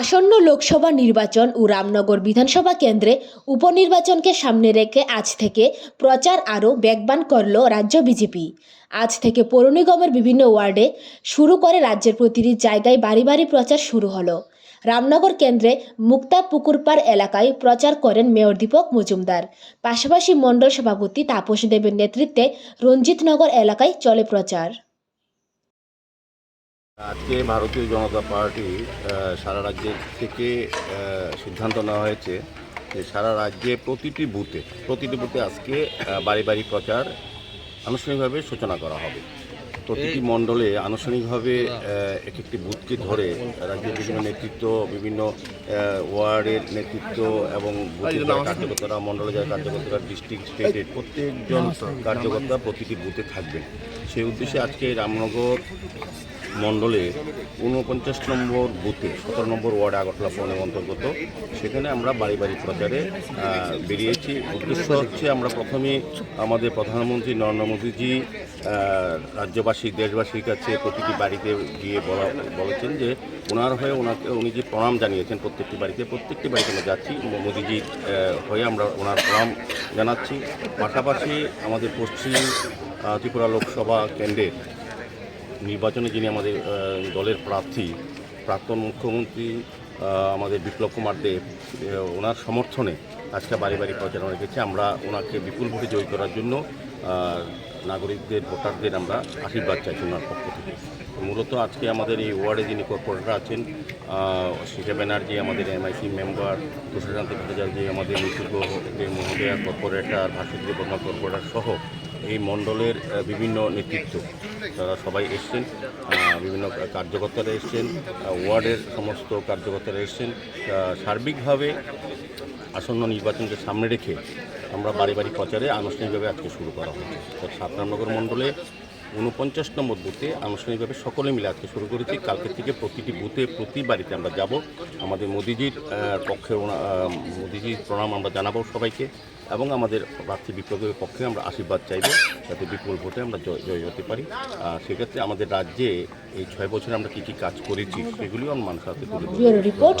আসন্ন লোকসভা নির্বাচন ও রামনগর বিধানসভা কেন্দ্রে উপনির্বাচনকে সামনে রেখে আজ থেকে প্রচার আরও বেগবান করল রাজ্য বিজেপি। আজ থেকে পৌর নিগমের বিভিন্ন ওয়ার্ডে শুরু করে রাজ্যের প্রতিটি জায়গায় বাড়ি বাড়ি প্রচার শুরু হলো। রামনগর কেন্দ্রে মুক্তা পুকুরপাড় এলাকায় প্রচার করেন মেয়র দীপক মজুমদার। পাশাপাশি মণ্ডল সভাপতি তাপস দেবের নেতৃত্বে রঞ্জিতনগর এলাকায় চলে প্রচার। আজকে ভারতীয় জনতা পার্টি সারা রাজ্যের থেকে সিদ্ধান্ত নেওয়া হয়েছে যে সারা রাজ্যে প্রতিটি বুথে প্রতিটি বুথে আজকে বাড়ি বাড়ি প্রচার আনুষ্ঠানিকভাবে সূচনা করা হবে। প্রতিটি মণ্ডলে আনুষ্ঠানিকভাবে এক একটি বুথকে ধরে রাজ্যের বিভিন্ন নেতৃত্ব বিভিন্ন ওয়ার্ডের নেতৃত্ব এবং কার্যকর্তারা মণ্ডলে যারা কার্যকর্তারা ডিস্ট্রিক্ট স্টেটের প্রত্যেকজন কার্যকর্তা প্রতিটি বুথে থাকবেন। সেই উদ্দেশ্যে আজকে রামনগর মণ্ডলে ঊনপঞ্চাশ নম্বর বুথে, সতেরো নম্বর ওয়ার্ড আগরতলা ফোনের অন্তর্গত। সেখানে আমরা বাড়ি বাড়ি প্রচারে বেরিয়েছি। উদ্দেশ্য হচ্ছে আমরা প্রথমে আমাদের প্রধানমন্ত্রী নরেন্দ্র মোদীজি রাজ্যবাসী, দেশবাসীর কাছে প্রতিটি বাড়িতে গিয়ে বলা, বলেছেন যে ওনার হয়ে ওনাকে, উনি যে প্রণাম জানিয়েছেন প্রত্যেকটি বাড়িতে প্রত্যেকটি বাড়িতে আমরা যাচ্ছি, মোদীজি হয়ে আমরা ওনার প্রণাম জানাচ্ছি। পাশাপাশি আমাদের পশ্চিম ত্রিপুরা লোকসভা কেন্দ্রের নির্বাচনে যিনি আমাদের দলের প্রার্থী, প্রাক্তন মুখ্যমন্ত্রী আমাদের বিপ্লব কুমার দেব ওনার সমর্থনে আজকে বাড়ি বাড়ি প্রচারণা রেখেছি। আমরা ওনাকে বিপুল ভোটে জয়ী করার জন্য নাগরিকদের, ভোটারদের আমরা আশীর্বাদ চাইছি ওনার পক্ষ থেকে। মূলত আজকে আমাদের এই ওয়ার্ডে যিনি কর্পোরেটর আছেন শিখা ব্যানার্জি, আমাদের এমআইসি মেম্বার তুষারকান্ত ভট্টাচার্য আমাদের নিশুল্ক মহোদয়া, কর্পোরেটর ভাস্বতী বর্মা কর্পোরেটর সহ এই মণ্ডলের বিভিন্ন নেতৃত্ব। তারা সবাই এসছেন বিভিন্ন কার্যকর্তারা এসছেন ওয়ার্ডের সমস্ত কার্যকর্তারা এসছেন। সার্বিকভাবে আসন্ন নির্বাচনকে সামনে রেখে আমরা বাড়ি বাড়ি প্রচারে আনুষ্ঠানিকভাবে আজকে শুরু করা হয়েছে। তো সাতরামনগর মণ্ডলে উনপঞ্চাশ নম্বর বুথে আনুষ্ঠানিকভাবে সকলে মিলে আজকে শুরু করেছি। কালকে থেকে প্রতিটি বুথে প্রতি বাড়িতে আমরা যাব। আমাদের মোদিজির পক্ষে মোদিজির প্রণাম আমরা জানাব সবাইকে এবং আমাদের প্রার্থী বিপ্লবের পক্ষে আমরা আশীর্বাদ চাইব যাতে বিপুল ভোটে আমরা জয় জয় হতে পারি। সেক্ষেত্রে আমাদের রাজ্যে এই ছয় বছরে আমরা কী কী কাজ করেছি সেগুলিও আমরা মানুষের হাতে তুলে। রিপোর্ট